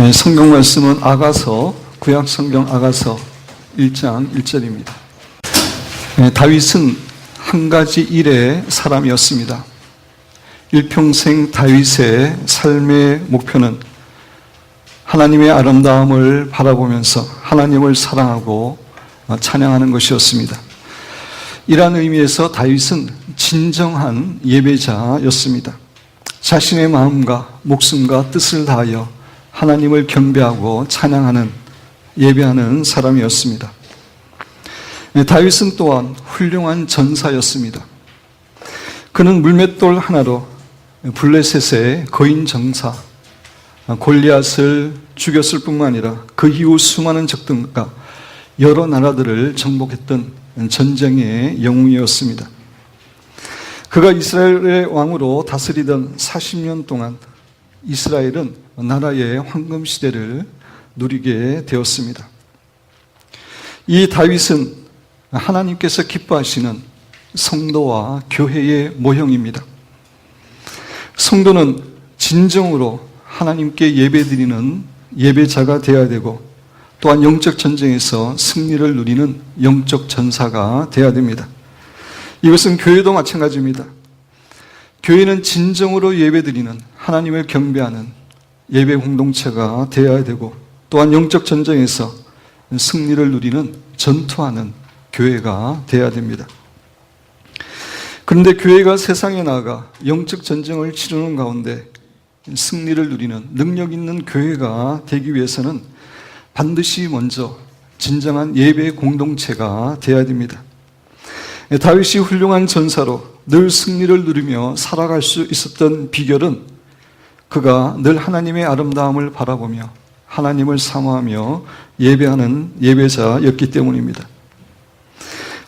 네, 성경 말씀은 아가서 구약 성경 아가서 1장 1절입니다. 네, 다윗은 한 가지 일의 사람이었습니다. 일평생 다윗의 삶의 목표는 하나님의 아름다움을 바라보면서 하나님을 사랑하고 찬양하는 것이었습니다. 이러한 의미에서 다윗은 진정한 예배자였습니다. 자신의 마음과 목숨과 뜻을 다하여 하나님을 경배하고 찬양하는 예배하는 사람이었습니다. 네, 다윗은 또한 훌륭한 전사였습니다. 그는 물맷돌 하나로 블레셋의 거인 정사 골리앗을 죽였을 뿐만 아니라 그 이후 수많은 적들과 여러 나라들을 정복했던 전쟁의 영웅이었습니다. 그가 이스라엘의 왕으로 다스리던 40년 동안 이스라엘은 나라의 황금 시대를 누리게 되었습니다. 이 다윗은 하나님께서 기뻐하시는 성도와 교회의 모형입니다. 성도는 진정으로 하나님께 예배드리는 예배자가 되어야 되고 또한 영적 전쟁에서 승리를 누리는 영적 전사가 되어야 됩니다. 이것은 교회도 마찬가지입니다. 교회는 진정으로 예배드리는 하나님을 경배하는 예배 공동체가 되어야 되고 또한 영적 전쟁에서 승리를 누리는 전투하는 교회가 되어야 됩니다. 그런데 교회가 세상에 나가 영적 전쟁을 치르는 가운데 승리를 누리는 능력 있는 교회가 되기 위해서는 반드시 먼저 진정한 예배 공동체가 되어야 됩니다. 다윗이 훌륭한 전사로 늘 승리를 누리며 살아갈 수 있었던 비결은 그가 늘 하나님의 아름다움을 바라보며 하나님을 사모하며 예배하는 예배자였기 때문입니다.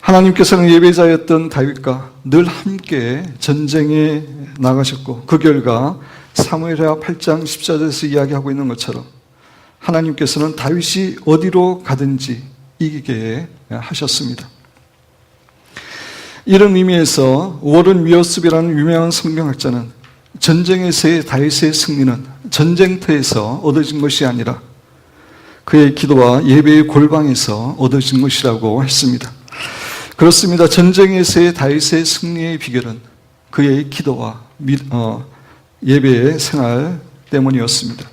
하나님께서는 예배자였던 다윗과 늘 함께 전쟁에 나가셨고 그 결과 사무엘하 8장 14절에서 이야기하고 있는 것처럼 하나님께서는 다윗이 어디로 가든지 이기게 하셨습니다. 이런 의미에서 워런 위어스비라는 유명한 성경학자는 전쟁에서의 다윗의 승리는 전쟁터에서 얻어진 것이 아니라 그의 기도와 예배의 골방에서 얻어진 것이라고 했습니다. 그렇습니다. 전쟁에서의 다윗의 승리의 비결은 그의 기도와 어, 예배의 생활 때문이었습니다.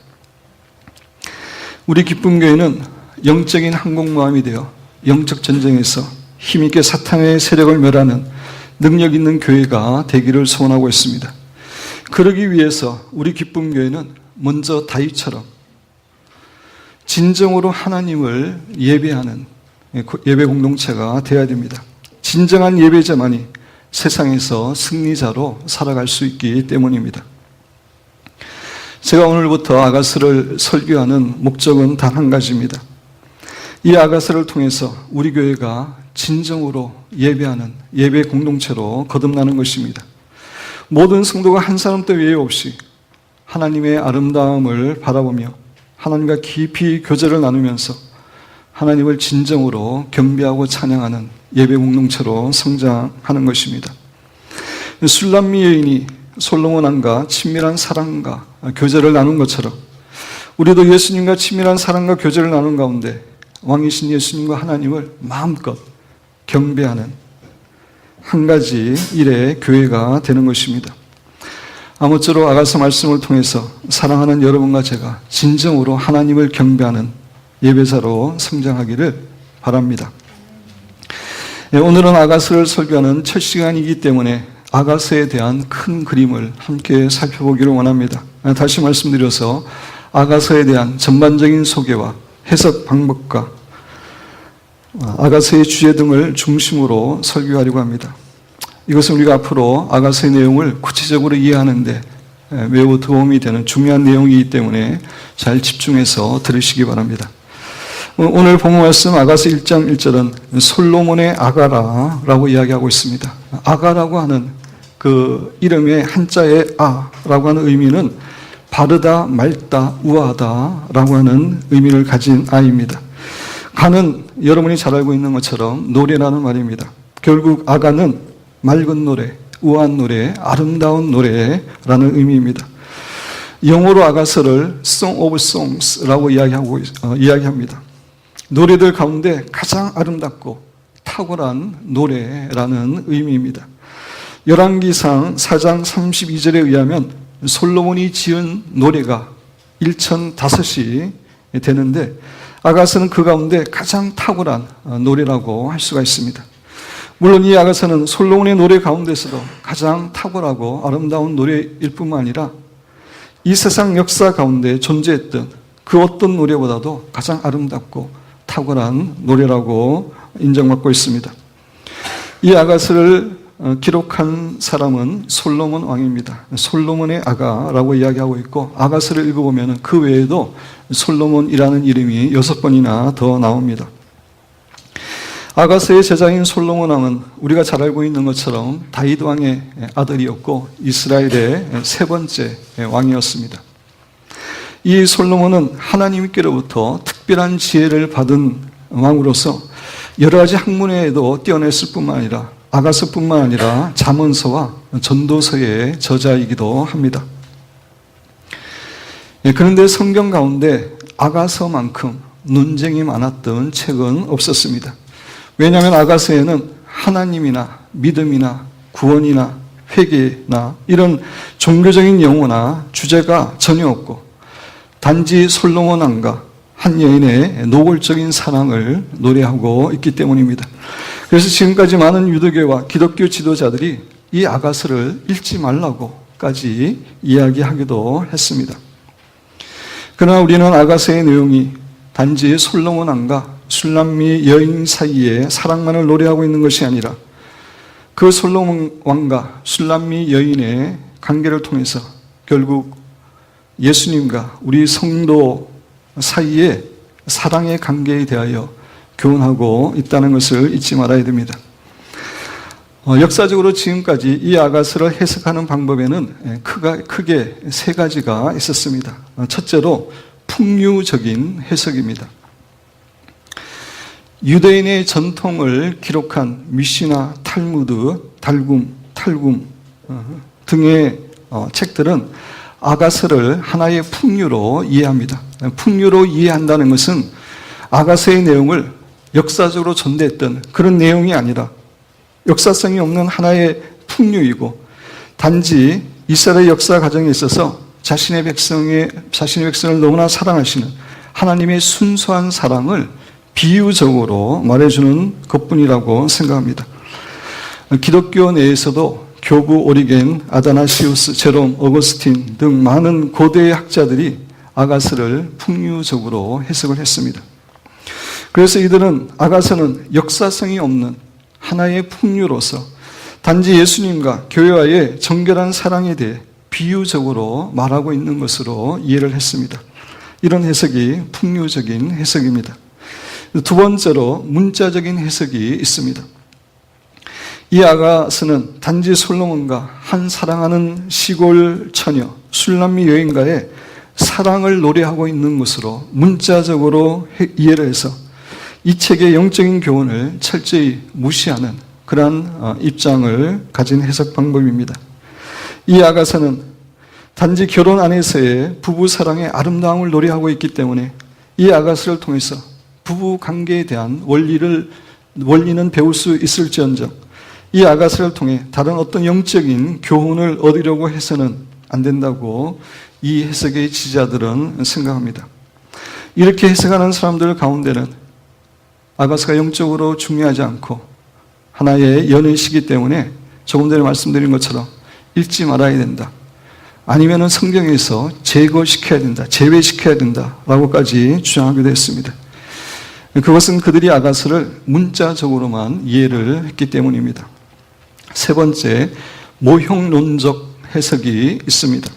우리 기쁨교회는 영적인 항공모함이 되어 영적 전쟁에서 힘있게 사탄의 세력을 멸하는 능력 있는 교회가 되기를 소원하고 있습니다. 그러기 위해서 우리 기쁨 교회는 먼저 다윗처럼 진정으로 하나님을 예배하는 예배 공동체가 되어야 됩니다. 진정한 예배자만이 세상에서 승리자로 살아갈 수 있기 때문입니다. 제가 오늘부터 아가스를 설교하는 목적은 단 한 가지입니다. 이 아가스를 통해서 우리 교회가 진정으로 예배하는 예배 공동체로 거듭나는 것입니다. 모든 성도가 한 사람도 외에 없이 하나님의 아름다움을 바라보며 하나님과 깊이 교제를 나누면서 하나님을 진정으로 경배하고 찬양하는 예배 공동체로 성장하는 것입니다. 술람미 여인이 솔로몬 왕과 친밀한 사랑과 교제를 나눈 것처럼 우리도 예수님과 친밀한 사랑과 교제를 나눈 가운데 왕이신 예수님과 하나님을 마음껏 경배하는 한 가지 일의 교회가 되는 것입니다. 아무쪼록 아가서 말씀을 통해서 사랑하는 여러분과 제가 진정으로 하나님을 경배하는 예배자로 성장하기를 바랍니다. 예, 오늘은 아가서를 설교하는 첫 시간이기 때문에 아가서에 대한 큰 그림을 함께 살펴보기를 원합니다. 아, 다시 말씀드려서 아가서에 대한 전반적인 소개와 해석 방법과 아, 아가서의 주제 등을 중심으로 설교하려고 합니다. 이것은 우리가 앞으로 아가서의 내용을 구체적으로 이해하는데 매우 도움이 되는 중요한 내용이기 때문에 잘 집중해서 들으시기 바랍니다. 오늘 본문 말씀 아가서 1장 1절은 솔로몬의 아가라라고 이야기하고 있습니다. 아가라고 하는 그 이름의 한자의 아라고 하는 의미는 바르다, 맑다, 우아하다라고 하는 의미를 가진 아이입니다. 가는 여러분이 잘 알고 있는 것처럼 노래라는 말입니다. 결국 아가는 맑은 노래, 우아한 노래, 아름다운 노래라는 의미입니다. 영어로 아가서를 Song of Songs라고 이야기하고 어, 이야기합니다. 노래들 가운데 가장 아름답고 탁월한 노래라는 의미입니다. 열왕기상 4장 32절에 의하면 솔로몬이 지은 노래가 1,005이 되는데 아가서는 그 가운데 가장 탁월한 어, 노래라고 할 수가 있습니다. 물론 이 아가서는 솔로몬의 노래 가운데서도 가장 탁월하고 아름다운 노래일 뿐만 아니라 이 세상 역사 가운데 존재했던 그 어떤 노래보다도 가장 아름답고 탁월한 노래라고 인정받고 있습니다. 이 아가서를 어, 기록한 사람은 솔로몬 왕입니다. 솔로몬의 아가라고 이야기하고 있고 아가서를 읽어보면 그 외에도 솔로몬이라는 이름이 여섯 번이나 더 나옵니다. 아가서의 제자인 솔로몬 왕은 우리가 잘 알고 있는 것처럼 다윗 왕의 아들이었고 이스라엘의 세 번째 왕이었습니다. 이 솔로몬은 하나님께로부터 특별한 지혜를 받은 왕으로서 여러 가지 학문에도 뛰어냈을 뿐만 아니라 아가서뿐만 아니라 잠언서와 전도서의 저자이기도 합니다. 예, 그런데 성경 가운데 아가서만큼 논쟁이 많았던 책은 없었습니다. 왜냐하면 아가서에는 하나님이나 믿음이나 구원이나 회개나 이런 종교적인 용어나 주제가 전혀 없고 단지 솔로몬 왕과 한 여인의 노골적인 사랑을 노래하고 있기 때문입니다. 그래서 지금까지 많은 유대교와 기독교 지도자들이 이 아가서를 읽지 말라고까지 이야기하기도 했습니다. 그러나 우리는 아가서의 내용이 단지 솔로몬 왕과 술람미 여인 사이에 사랑만을 노래하고 있는 것이 아니라 그 솔로몬 왕과 술람미 여인의 관계를 통해서 결국 예수님과 우리 성도 사이에 사랑의 관계에 대하여 교훈하고 있다는 것을 잊지 말아야 됩니다. 어, 역사적으로 지금까지 이 아가스를 해석하는 방법에는 예, 크게 세 가지가 있었습니다. 어, 첫째로 풍류적인 해석입니다. 유대인의 전통을 기록한 미시나, 탈무드, 달굼, 탈굼 어, 등의 어, 책들은 아가서를 하나의 풍류로 이해합니다. 풍류로 이해한다는 것은 아가서의 내용을 역사적으로 전대했던 그런 내용이 아니라 역사성이 없는 하나의 풍류이고 단지 이스라엘 역사 과정에 있어서 자신의 백성의 자신의 백성을 너무나 사랑하시는 하나님의 순수한 사랑을 비유적으로 말해주는 것뿐이라고 생각합니다. 기독교 내에서도 교부 오리겐, 아다나시우스, 제롬, 어거스틴 등 많은 고대 학자들이 아가스를 풍류적으로 해석을 했습니다. 그래서 이들은 아가서는 역사성이 없는 하나의 풍류로서 단지 예수님과 교회와의 정결한 사랑에 대해 비유적으로 말하고 있는 것으로 이해를 했습니다. 이런 해석이 풍류적인 해석입니다. 두 번째로 문자적인 해석이 있습니다. 이 아가스는 단지 솔로몬과 한 사랑하는 시골 처녀 술람미 여인과의 사랑을 노래하고 있는 것으로 문자적으로 이해를 해서 이 책의 영적인 교훈을 철저히 무시하는 그러한 어, 입장을 가진 해석 방법입니다. 이 아가서는 단지 결혼 안에서의 부부 사랑의 아름다움을 노래하고 있기 때문에 이 아가서를 통해서 부부 관계에 대한 원리를 원리는 배울 수 있을지언정 이 아가서를 통해 다른 어떤 영적인 교훈을 얻으려고 해서는 안 된다고 이 해석의 지자들은 생각합니다. 이렇게 해석하는 사람들 가운데는 아가서가 영적으로 중요하지 않고 하나의 연애시기 때문에 조금 전에 말씀드린 것처럼 읽지 말아야 된다. 아니면 성경에서 제거시켜야 된다. 제외시켜야 된다. 라고까지 주장하기도 했습니다. 그것은 그들이 아가서를 문자적으로만 이해를 했기 때문입니다. 세 번째, 모형론적 해석이 있습니다.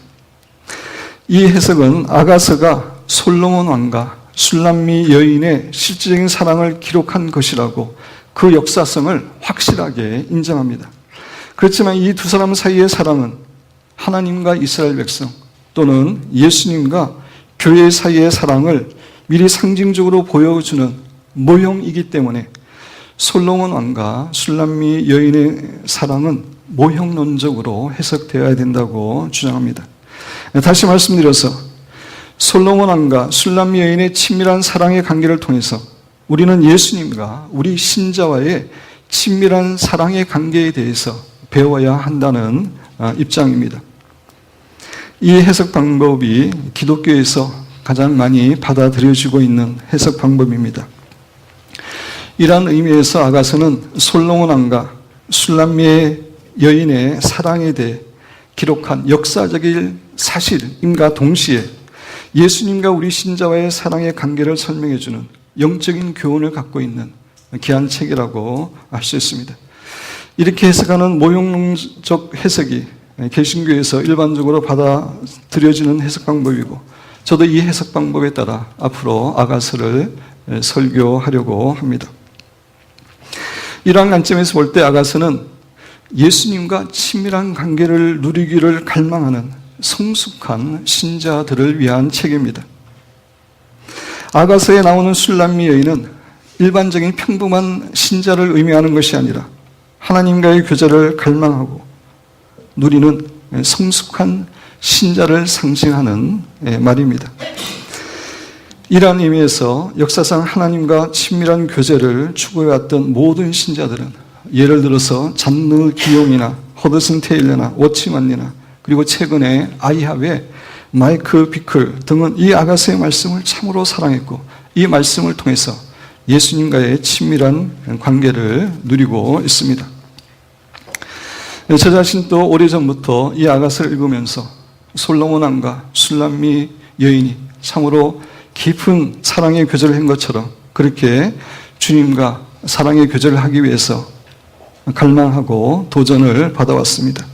이 해석은 아가서가 솔로몬 왕과 술람미 여인의 실질적인 사랑을 기록한 것이라고 그 역사성을 확실하게 인정합니다. 그렇지만 이 두 사람 사이의 사랑은 하나님과 이스라엘 백성 또는 예수님과 교회 사이의 사랑을 미리 상징적으로 보여주는 모형이기 때문에 솔로몬 왕과 술람미 여인의 사랑은 모형론적으로 해석되어야 된다고 주장합니다. 다시 말씀드려서 솔로몬 왕과 술람 여인의 친밀한 사랑의 관계를 통해서 우리는 예수님과 우리 신자와의 친밀한 사랑의 관계에 대해서 배워야 한다는 아, 입장입니다. 이 해석 방법이 기독교에서 가장 많이 받아들여지고 있는 해석 방법입니다. 이러한 의미에서 아가서는 솔로몬 왕과 술람미의 여인의 사랑에 대해 기록한 역사적인 사실임과 동시에 예수님과 우리 신자와의 사랑의 관계를 설명해주는 영적인 교훈을 갖고 있는 귀한 책이라고 할수 있습니다. 이렇게 해석하는 모형론적 해석이 개신교에서 일반적으로 받아들여지는 해석 방법이고 저도 이 해석 방법에 따라 앞으로 아가서를 설교하려고 합니다. 이러한 관점에서 볼 때 아가서는 예수님과 친밀한 관계를 누리기를 갈망하는 성숙한 신자들을 위한 책입니다. 아가서에 나오는 술람미 여인은 일반적인 평범한 신자를 의미하는 것이 아니라 하나님과의 교제를 갈망하고 누리는 성숙한 신자를 상징하는 말입니다. 이러한 의미에서 역사상 하나님과 친밀한 교제를 추구해왔던 모든 신자들은 예를 들어서 잔느 기용이나 허드슨 테일러나 워치만이나 그리고 최근에 아이합의 마이크 비클 등은 이 아가스의 말씀을 참으로 사랑했고 이 말씀을 통해서 예수님과의 친밀한 관계를 누리고 있습니다. 저 자신도 오래전부터 이 아가스를 읽으면서 솔로몬 왕과 술람미 여인이 참으로 깊은 사랑의 교제를 한 것처럼 그렇게 주님과 사랑의 교제를 하기 위해서 갈망하고 도전을 받아왔습니다.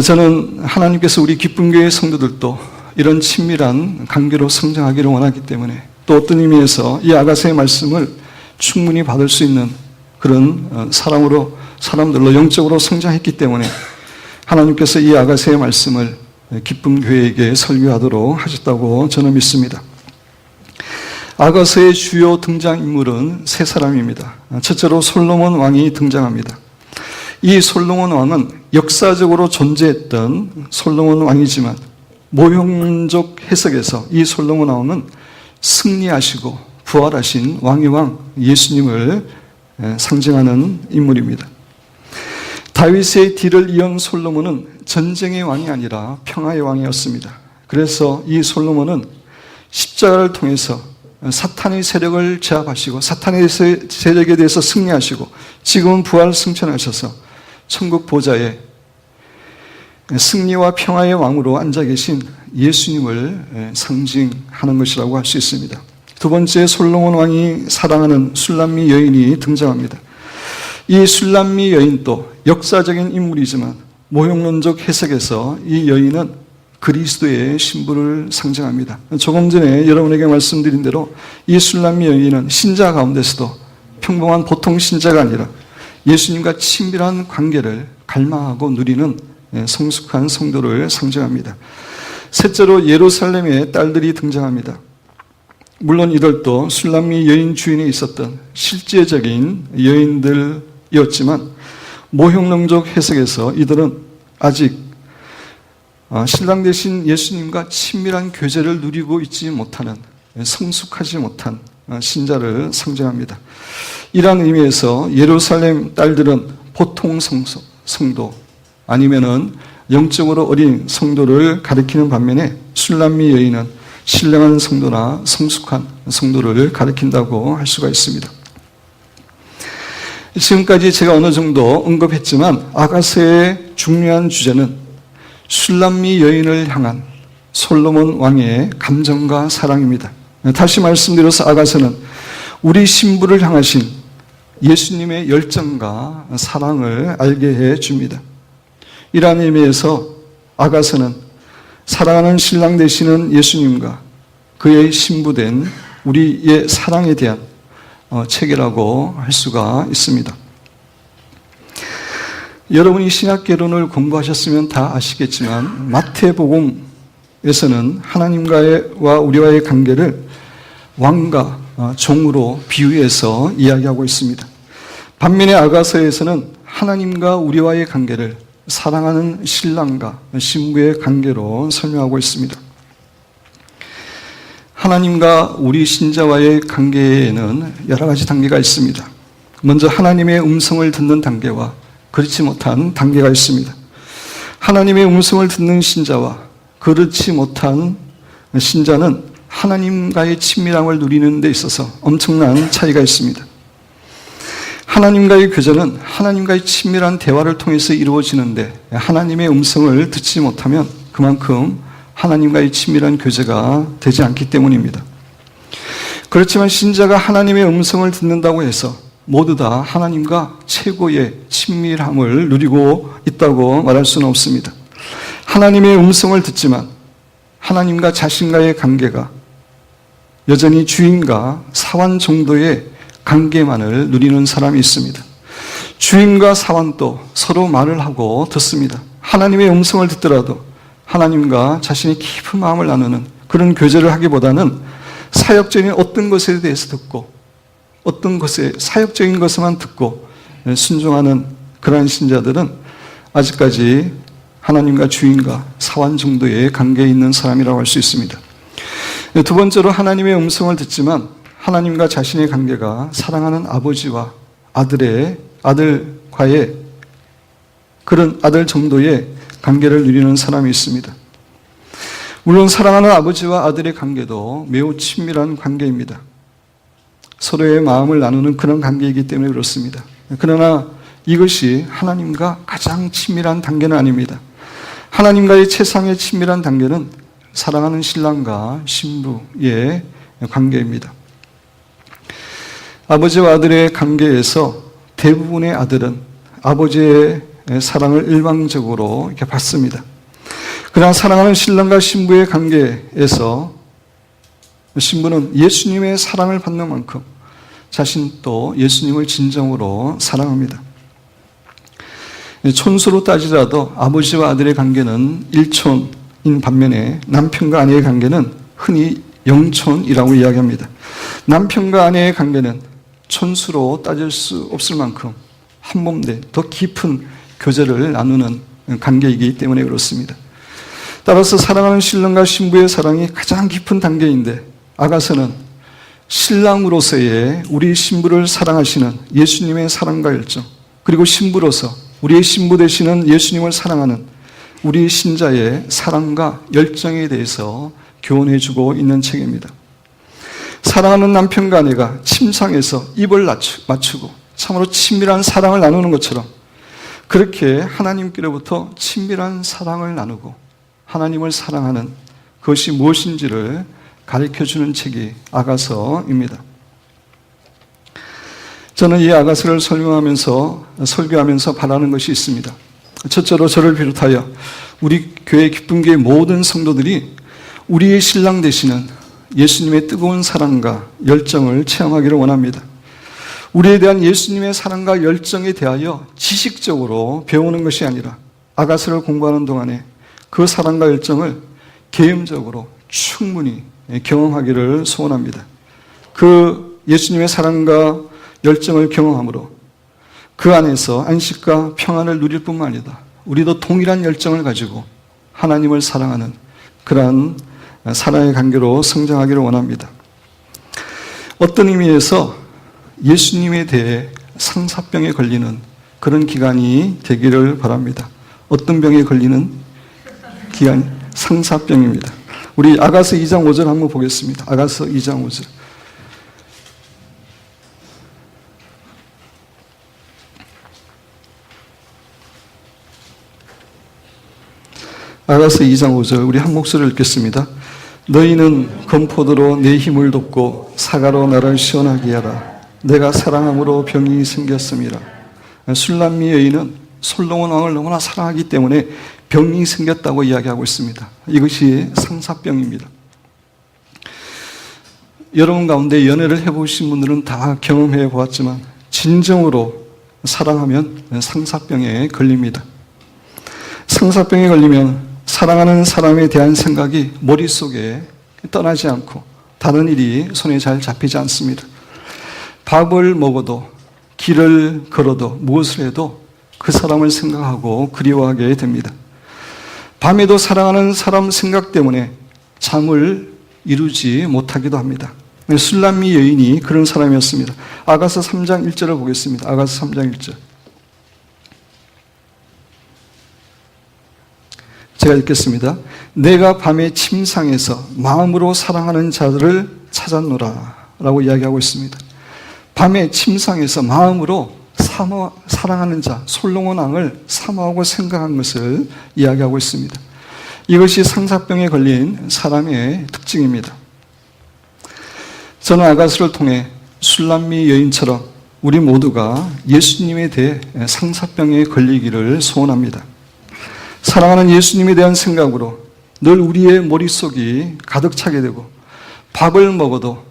저는 하나님께서 우리 기쁜 교회 성도들도 이런 친밀한 관계로 성장하기를 원하기 때문에 또 어떤 의미에서 이 아가서의 말씀을 충분히 받을 수 있는 그런 어, 사람으로 사람들로 영적으로 성장했기 때문에 하나님께서 이 아가서의 말씀을 기쁨 교회에게 설교하도록 하셨다고 저는 믿습니다. 아가서의 주요 등장 인물은 세 사람입니다. 첫째로 솔로몬 왕이 등장합니다. 이 솔로몬 왕은 역사적으로 존재했던 솔로몬 왕이지만 모형적 해석에서 이 솔로몬 왕은 승리하시고 부활하신 왕의 왕 예수님을 상징하는 인물입니다. 다윗의 뒤를 이은 솔로몬은 전쟁의 왕이 아니라 평화의 왕이었습니다. 그래서 이 솔로몬은 십자가를 통해서 사탄의 세력을 제압하시고 사탄의 세력에 대해서 승리하시고 지금은 부활 승천하셔서 천국 보좌에 승리와 평화의 왕으로 앉아 계신 예수님을 상징하는 것이라고 할 수 있습니다. 두 번째 솔로몬 왕이 사랑하는 술람미 여인이 등장합니다. 이 술람미 여인도 역사적인 인물이지만 모형론적 해석에서 이 여인은 그리스도의 신부를 상징합니다. 조금 전에 여러분에게 말씀드린 대로 이 술람미 여인은 신자 가운데서도 평범한 보통 신자가 아니라 예수님과 친밀한 관계를 갈망하고 누리는 성숙한 성도를 상징합니다. 셋째로 예루살렘의 딸들이 등장합니다. 물론 이들도 술람미 여인 주인에 있었던 실제적인 여인들이었지만 모형론적 해석에서 이들은 아직 어, 신랑 대신 예수님과 친밀한 교제를 누리고 있지 못하는 성숙하지 못한 어, 신자를 상징합니다. 이러한 의미에서 예루살렘 딸들은 보통 성소, 성도 아니면은 영적으로 어린 성도를 가리키는 반면에 술람미 여인은 신령한 성도나 성숙한 성도를 가리킨다고 할 수가 있습니다. 지금까지 제가 어느 정도 언급했지만 아가서의 중요한 주제는 술람미 여인을 향한 솔로몬 왕의 감정과 사랑입니다. 다시 말씀드려서 아가서는 우리 신부를 향하신 예수님의 열정과 사랑을 알게 해 줍니다. 이러한 의미에서 아가서는 사랑하는 신랑 되시는 예수님과 그의 신부된 우리의 사랑에 대한 어, 책이라고 할 수가 있습니다. 여러분이 신학개론을 공부하셨으면 다 아시겠지만 마태복음에서는 하나님과의 우리와의 관계를 왕과 어, 종으로 비유해서 이야기하고 있습니다. 반면에 아가서에서는 하나님과 우리와의 관계를 사랑하는 신랑과 신부의 관계로 설명하고 있습니다. 하나님과 우리 신자와의 관계에는 여러 가지 단계가 있습니다. 먼저 하나님의 음성을 듣는 단계와 그렇지 못한 단계가 있습니다. 하나님의 음성을 듣는 신자와 그렇지 못한 신자는 하나님과의 친밀함을 누리는 데 있어서 엄청난 차이가 있습니다. 하나님과의 교제는 하나님과의 친밀한 대화를 통해서 이루어지는데 하나님의 음성을 듣지 못하면 그만큼 하나님과의 친밀한 교제가 되지 않기 때문입니다. 그렇지만 신자가 하나님의 음성을 듣는다고 해서 모두 다 하나님과 최고의 친밀함을 누리고 있다고 말할 수는 없습니다. 하나님의 음성을 듣지만 하나님과 자신과의 관계가 여전히 주인과 사원 정도의 관계만을 누리는 사람이 있습니다. 주인과 사원도 서로 말을 하고 듣습니다. 하나님의 음성을 듣더라도 하나님과 자신의 깊은 마음을 나누는 그런 교제를 하기보다는 사역적인 어떤 것에 대해서 듣고 어떤 것에 사역적인 것만 듣고 순종하는 그러한 신자들은 아직까지 하나님과 주인과 사원 정도의 관계에 있는 사람이라고 할 수 있습니다. 두 번째로 하나님의 음성을 듣지만 하나님과 자신의 관계가 사랑하는 아버지와 아들의 아들과의 그런 아들 정도의 관계를 누리는 사람이 있습니다. 물론 사랑하는 아버지와 아들의 관계도 매우 친밀한 관계입니다. 서로의 마음을 나누는 그런 관계이기 때문에 그렇습니다. 그러나 이것이 하나님과 가장 친밀한 단계는 아닙니다. 하나님과의 최상의 친밀한 단계는 사랑하는 신랑과 신부의 관계입니다. 아버지와 아들의 관계에서 대부분의 아들은 아버지의 사랑을 일방적으로 이렇게 받습니다. 그러나 사랑하는 신랑과 신부의 관계에서 신부는 예수님의 사랑을 받는 만큼 자신도 예수님을 진정으로 사랑합니다. 촌수로 따지더라도 아버지와 아들의 관계는 일촌인 반면에 남편과 아내의 관계는 흔히 영촌이라고 이야기합니다. 남편과 아내의 관계는 촌수로 따질 수 없을 만큼 한몸된 더 깊은 교제를 나누는 관계이기 때문에 그렇습니다. 따라서 사랑하는 신랑과 신부의 사랑이 가장 깊은 단계인데 아가서는 신랑으로서의 우리 신부를 사랑하시는 예수님의 사랑과 열정 그리고 신부로서 우리의 신부 되시는 예수님을 사랑하는 우리 신자의 사랑과 열정에 대해서 교훈해 주고 있는 책입니다. 사랑하는 남편과 아내가 침상에서 입을 맞추고 참으로 친밀한 사랑을 나누는 것처럼 그렇게 하나님께로부터 친밀한 사랑을 나누고 하나님을 사랑하는 그것이 무엇인지를 가르쳐 주는 책이 아가서입니다. 저는 이 아가서를 설명하면서 설교하면서 바라는 것이 있습니다. 첫째로 저를 비롯하여 우리 교회 기쁨교회 모든 성도들이 우리의 신랑 되시는 예수님의 뜨거운 사랑과 열정을 체험하기를 원합니다. 우리에 대한 예수님의 사랑과 열정에 대하여 지식적으로 배우는 것이 아니라 아가서를 공부하는 동안에 그 사랑과 열정을 개음적으로 충분히 경험하기를 소원합니다. 그 예수님의 사랑과 열정을 경험함으로 그 안에서 안식과 평안을 누릴 뿐만 아니라 우리도 동일한 열정을 가지고 하나님을 사랑하는 그러한 사랑의 관계로 성장하기를 원합니다. 어떤 의미에서 예수님에 대해 상사병에 걸리는 그런 기간이 되기를 바랍니다. 어떤 병에 걸리는 기간? 상사병입니다. 우리 아가서 2장 5절 한번 보겠습니다. 아가서 2장 5절. 아가서 2장 5절 우리 한 목소리를 읽겠습니다. 너희는 건포도로 내 힘을 돕고 사과로 나를 시원하게 하라. 내가 사랑함으로 병이 생겼습니다. 술람미 여인은 솔로몬 왕을 너무나 사랑하기 때문에 병이 생겼다고 이야기하고 있습니다. 이것이 상사병입니다. 여러분 가운데 연애를 해보신 분들은 다 경험해 보았지만 진정으로 사랑하면 상사병에 걸립니다. 상사병에 걸리면 사랑하는 사람에 대한 생각이 머릿속에 떠나지 않고 다른 일이 손에 잘 잡히지 않습니다. 밥을 먹어도 길을 걸어도 무엇을 해도 그 사람을 생각하고 그리워하게 됩니다. 밤에도 사랑하는 사람 생각 때문에 잠을 이루지 못하기도 합니다. 술람미 여인이 그런 사람이었습니다. 아가서 3장 1절을 보겠습니다. 아가서 3장 1절. 제가 읽겠습니다. 내가 밤에 침상에서 마음으로 사랑하는 자들을 찾았노라 라고 이야기하고 있습니다. 밤에 침상에서 마음으로 사모, 사랑하는 자, 솔로몬 왕을 사모하고 생각한 것을 이야기하고 있습니다. 이것이 상사병에 걸린 사람의 특징입니다. 저는 아가스를 통해 술람미 여인처럼 우리 모두가 예수님에 대해 상사병에 걸리기를 소원합니다. 사랑하는 예수님에 대한 생각으로 늘 우리의 머릿속이 가득 차게 되고 밥을 먹어도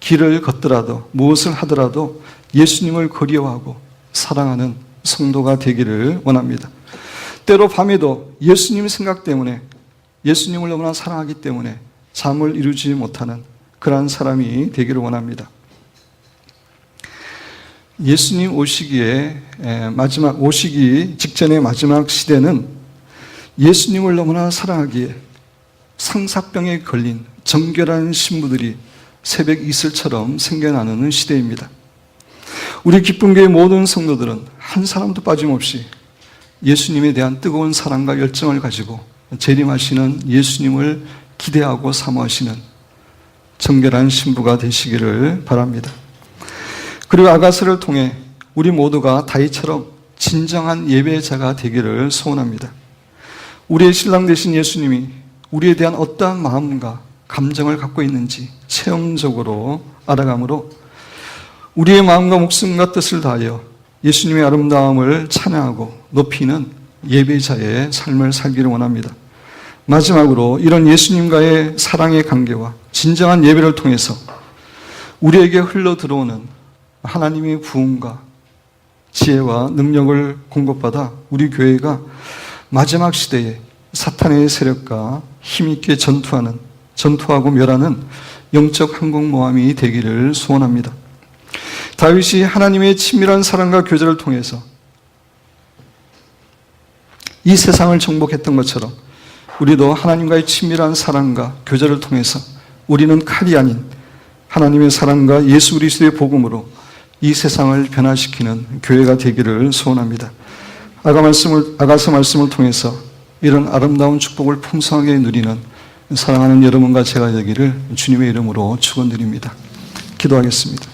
길을 걷더라도 무엇을 하더라도 예수님을 그리워하고 사랑하는 성도가 되기를 원합니다. 때로 밤에도 예수님 생각 때문에 예수님을 너무나 사랑하기 때문에 잠을 이루지 못하는 그러한 사람이 되기를 원합니다. 예수님 오시기에 마지막 오시기 직전의 마지막 시대는 예수님을 너무나 사랑하기에 상사병에 걸린 정결한 신부들이 새벽 이슬처럼 생겨나는 시대입니다. 우리 기쁨교회 모든 성도들은 한 사람도 빠짐없이 예수님에 대한 뜨거운 사랑과 열정을 가지고 재림하시는 예수님을 기대하고 사모하시는 정결한 신부가 되시기를 바랍니다. 그리고 아가스를 통해 우리 모두가 다이처럼 진정한 예배자가 되기를 소원합니다. 우리의 신랑 되신 예수님이 우리에 대한 어떠한 마음과 감정을 갖고 있는지 체험적으로 알아가므로 우리의 마음과 목숨과 뜻을 다하여 예수님의 아름다움을 찬양하고 높이는 예배자의 삶을 살기를 원합니다. 마지막으로 이런 예수님과의 사랑의 관계와 진정한 예배를 통해서 우리에게 흘러 들어오는 하나님의 부흥과 지혜와 능력을 공급받아 우리 교회가 마지막 시대에 사탄의 세력과 힘있게 전투하는, 전투하고 멸하는 영적 항공모함이 되기를 소원합니다. 다윗이 하나님의 친밀한 사랑과 교제를 통해서 이 세상을 정복했던 것처럼 우리도 하나님과의 친밀한 사랑과 교제를 통해서 우리는 칼이 아닌 하나님의 사랑과 예수 그리스도의 복음으로 이 세상을 변화시키는 교회가 되기를 소원합니다. 아가 말씀을 아가서 말씀을 통해서 이런 아름다운 축복을 풍성하게 누리는 사랑하는 여러분과 제가 되기를 주님의 이름으로 축원드립니다. 기도하겠습니다.